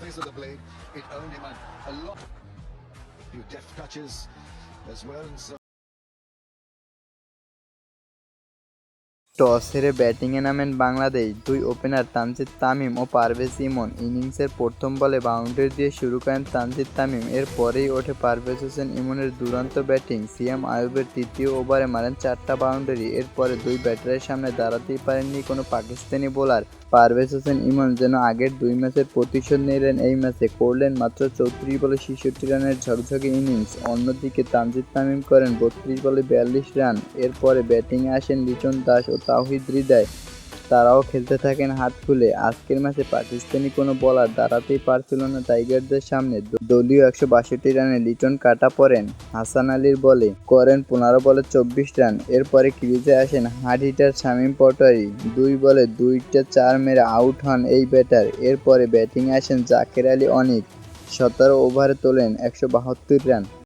face of the blade. It earned him a, a lot. Few deft touches as well. And so toss হেরে ব্যাটিংয়ে নামেন বাংলাদেশ। দুই opener Tanzid Tamim ও পারভেজ ইমন। ইনিংসের প্রথম বলে বাউন্ডারি দিয়ে শুরু করেন তানজিদ তামিম। এর পরেই ওঠে পারভেজ হোসেন ইমনের দুরন্ত ব্যাটিং। সিএম আয়ুবের তৃতীয় ওভারে মারেন চারটা বাউন্ডারি। এরপরে দুই ব্যাটারের সামনে দাঁড়াতেই পারেননি কোনো পাকিস্তানি বোলার। পারভেজ হোসেন ইমন যেন আগের দুই ম্যাচের প্রতিশোধ নিলেন এই ম্যাচে। করলেন মাত্র চৌত্রিশ বলে ছেষট্টি রানের ঝকঝকে ইনিংস। অন্যদিকে তানজিদ তামিম করেন বত্রিশ বলে বিয়াল্লিশ রান। এরপরে ব্যাটিংয়ে আসেন লিটন দাস ও তাওহিদ হৃদয় তারাও খেলতে থাকেন হাত খুলে আজকের ম্যাচে পাকিস্তানি কোনো বলার দাঁড়াতেই পারছিল না টাইগারদের সামনে। দলীয় একশো বাষট্টি রানে লিটন কাটা পড়েন হাসান আলীর বলে। করেন পনেরো বলে চব্বিশ রান। এরপরে ক্রিজে আসেন হার্ড হিটার শামীম পটোয়ারি। দুই বলে দুইটা চার মেরে আউট হন এই ব্যাটার। এরপরে ব্যাটিংয়ে আসেন জাকের আলী অনিক। সতেরো ওভারে তোলেন একশো বাহাত্তর রান।